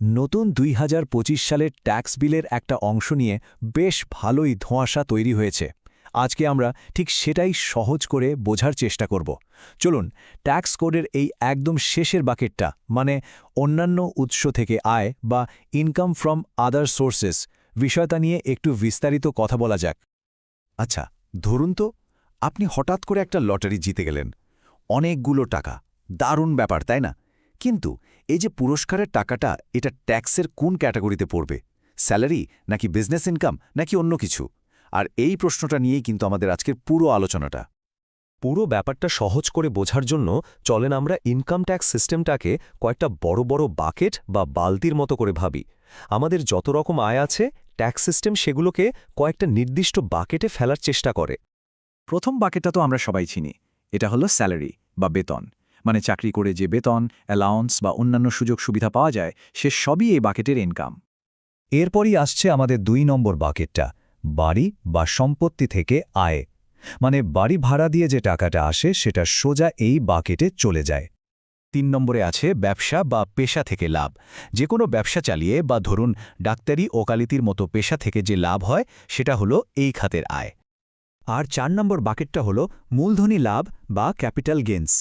নতুন দুই হাজার পঁচিশ সালের ট্যাক্স বিলের একটা অংশ নিয়ে বেশ ভালোই ধোঁয়াশা তৈরি হয়েছে। আজকে আমরা ঠিক সেটাই সহজ করে বোঝার চেষ্টা করব। চলুন, ট্যাক্স কোডের এই একদম শেষের বাকেটটা মানে অন্যান্য উৎস থেকে আয় বা ইনকাম ফ্রম আদার সোর্সেস বিষয়টা নিয়ে একটু বিস্তারিত কথা বলা যাক। আচ্ছা ধরুন তো, আপনি হঠাৎ করে একটা লটারি জিতে গেলেন। অনেকগুলো টাকা, দারুণ ব্যাপার, তাই না? কিন্তু এই যে পুরস্কারের টাকাটা, এটা ট্যাক্সের কোন ক্যাটাগরিতে পড়বে? স্যালারি নাকি বিজনেস ইনকাম নাকি অন্য কিছু? আর এই প্রশ্নটা নিয়েই কিন্তু আমাদের আজকের পুরো আলোচনাটা। পুরো ব্যাপারটা সহজ করে বোঝার জন্য চলেন আমরা ইনকাম ট্যাক্স সিস্টেমটাকে কয়েকটা বড় বড় বাকেট বা বালতির মতো করে ভাবি। আমাদের যত রকম আয় আছে, ট্যাক্স সিস্টেম সেগুলোকে কয়েকটা নির্দিষ্ট বাকেটে ফেলার চেষ্টা করে। প্রথম বাকেটটা তো আমরা সবাই চিনি। এটা হলো স্যালারি বা বেতন। মানে চাকরি করে যে বেতন অ্যালাউন্স বা অন্যান্য সুযোগ সুবিধা পাওয়া যায়, সে সবই এই বাকেটের ইনকাম এরপরই আসছে আমাদের দুই নম্বর বাকেটটা বাড়ি বা সম্পত্তি থেকে আয়। মানে বাড়ি ভাড়া দিয়ে যে টাকাটা আসে, সেটা সোজা এই বাকেটে চলে যায়। তিন নম্বরে আছে ব্যবসা বা পেশা থেকে লাভ। যে কোনো ব্যবসা চালিয়ে বা ধরুন ডাক্তারি ওকালিতির মতো পেশা থেকে যে লাভ হয়, সেটা হলো এই খাতের আয়। আর চার নম্বর বাকেটটা হল মূলধনী লাভ বা ক্যাপিটাল গেন্স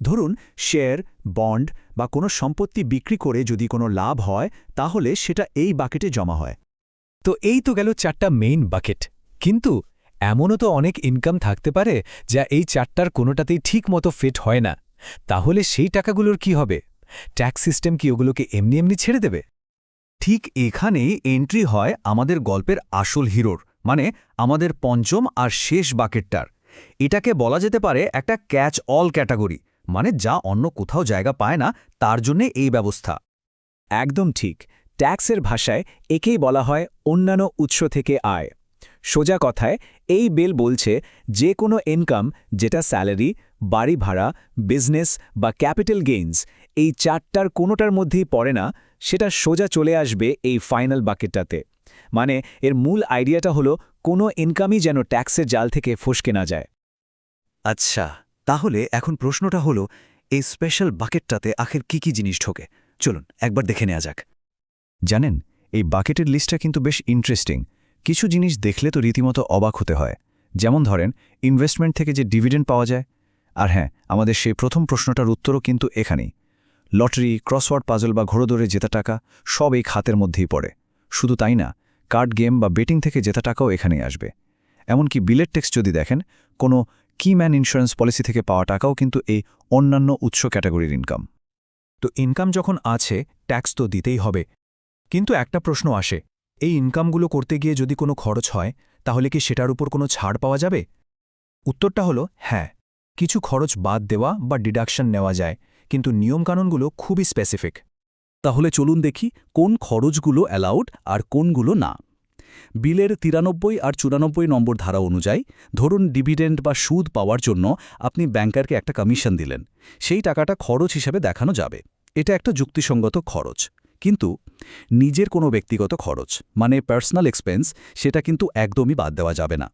ধরুন শেয়ার বন্ড বা কোনো সম্পত্তি বিক্রি করে যদি কোনো লাভ হয়, তাহলে সেটা এই বাকেটে জমা হয়। তো এই তো গেল চারটা মেইন বাকেট কিন্তু এমনও তো অনেক ইনকাম থাকতে পারে যা এই চারটার কোনোটাতেই ঠিক মতো ফিট হয় না। তাহলে সেই টাকাগুলোর কি হবে? ট্যাক্স সিস্টেম কি ওগুলোকে এমনি এমনি ছেড়ে দেবে? ঠিক এখানেই এন্ট্রি হয় আমাদের গল্পের আসল হিরোর মানে আমাদের পঞ্চম আর শেষ বাকেটটার এটাকে বলা যেতে পারে একটা ক্যাচ অল ক্যাটাগরি মানে যা অন্য কোথাও জায়গা পায় না, তার জন্যে এই ব্যবস্থা। একদম ঠিক। ট্যাক্সের ভাষায় একেই বলা হয় অন্যান্য উৎস থেকে আয়। সোজা কথায়, এই বিল বলছে যে কোনো ইনকাম যেটা স্যালারি বাড়ি ভাড়া বিজনেস বা ক্যাপিটাল গেইনস এই চারটার কোনোটার মধ্যেই পড়ে না, সেটা সোজা চলে আসবে এই ফাইনাল বাকেটটাতে মানে এর মূল আইডিয়াটা হলো কোনো ইনকামই যেন ট্যাক্সের জাল থেকে ফসকে না যায়। আচ্ছা। তাহলে এখন প্রশ্নটা হলো, এই স্পেশাল বাকেটটাতে আখের কি কি জিনিস ঢোকে? চলুন, একবার দেখে নেওয়া যাক। জানেন, এই বাকেটের লিস্টটা কিন্তু বেশ ইন্টারেস্টিং কিছু জিনিস দেখলে তো রীতিমতো অবাক হতে হয়। যেমন ধরেন ইনভেস্টমেন্ট থেকে যে ডিভিডেন্ড পাওয়া যায়। আর হ্যাঁ আমাদের সেই প্রথম প্রশ্নটার উত্তরও কিন্তু এখানেই। লটারি ক্রসওয়ার্ড পাজল বা ঘোড়দৌড়ে জেতা টাকা সব এই খাতের মধ্যেই পড়ে। শুধু তাই না কার্ড গেম বা বেটিং থেকে জেতা টাকাও এখানেই আসবে। এমনকি বিলের টেক্স যদি দেখেন, কোনো কিম্যান ইন্স্যুরেন্স পলিসি থেকে পাওয়া টাকাও কিন্তু এই অন্যান্য উৎস ক্যাটাগরির ইনকাম তো ইনকাম যখন আছে ট্যাক্স তো দিতেই হবে। কিন্তু একটা প্রশ্ন আসে, এই ইনকামগুলো করতে গিয়ে যদি কোনো খরচ হয়, তাহলে কি সেটার উপর কোনো ছাড় পাওয়া যাবে? উত্তরটা হলো হ্যাঁ। কিছু খরচ বাদ দেওয়া বা ডিডাকশন নেওয়া যায়, কিন্তু নিয়মকানুনগুলো খুবই স্পেসিফিক তাহলে চলুন দেখি কোন খরচগুলো অ্যালাউড আর কোনগুলো না। বিলের তিরানব্বই আর চুরানব্বই নম্বর ধারা অনুযায়ী ধরুন ডিভিডেন্ড বা সুদ পাওয়ার জন্য আপনি ব্যাংকারকে একটা কমিশন দিলেন। সেই টাকাটা খরচ হিসেবে দেখানো যাবে। এটা একটা যুক্তিসঙ্গত খরচ। কিন্তু নিজের কোনো ব্যক্তিগত খরচ মানে পার্সোনাল এক্সপেন্স সেটা কিন্তু একদমই বাদ দেওয়া যাবে না।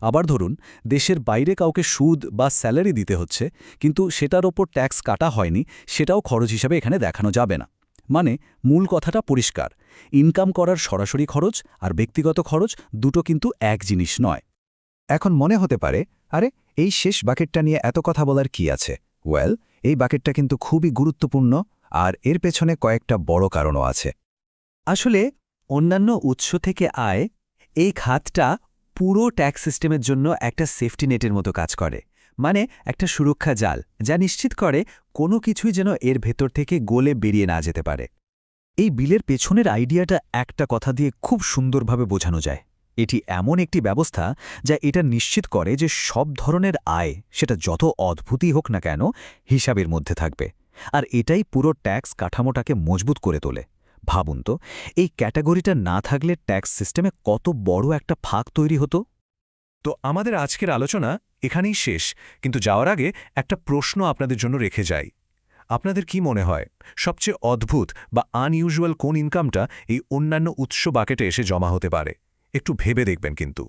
আবার ধরুন, দেশের বাইরে কাউকে সুদ বা স্যালারি দিতে হচ্ছে, কিন্তু সেটার ওপর ট্যাক্স কাটা হয়নি, সেটাও খরচ হিসাবে এখানে দেখানো যাবে না। মানে মূল কথাটা পরিষ্কার ইনকাম করার সরাসরি খরচ আর ব্যক্তিগত খরচ দুটো কিন্তু এক জিনিস নয়। এখন মনে হতে পারে, আরে, এই শেষ বাকেটটা নিয়ে এত কথা বলার কি আছে? ওয়েল, এই বাকেটটা কিন্তু খুবই গুরুত্বপূর্ণ আর এর পেছনে কয়েকটা বড় কারণও আছে। আসলে, অন্যান্য উৎস থেকে আয়, এই খাতটা পুরো ট্যাক্স সিস্টেমের জন্য একটা সেফটি নেটের মতো কাজ করে। মানে একটা সুরক্ষা জাল, যা নিশ্চিত করে কোনো কিছুই যেন এর ভেতর থেকে গোলে বেরিয়ে না যেতে পারে। এই বিলের পেছনের আইডিয়াটা একটা কথা দিয়ে খুব সুন্দরভাবে বোঝানো যায়। এটি এমন একটি ব্যবস্থা যা এটা নিশ্চিত করে যে সব ধরনের আয় সেটা যত অদ্ভুতই হোক না কেন হিসাবের মধ্যে থাকবে। আর এটাই পুরো ট্যাক্স কাঠামোটাকে মজবুত করে তোলে। ভাবুন তো, এই ক্যাটাগরিটা না থাকলে ট্যাক্স সিস্টেমে কত বড় একটা ফাঁক তৈরি হতো? তো আমাদের আজকের আলোচনা এখানেই শেষ, কিন্তু যাওয়ার আগে একটা প্রশ্ন আপনাদের জন্য রেখে যাই। আপনাদের কি মনে হয়, সবচেয়ে অদ্ভুত বা আনইউজুয়াল কোন ইনকামটা এই অন্যান্য উৎস বাকেটে এসে জমা হতে পারে? একটু ভেবে দেখবেন কিন্তু।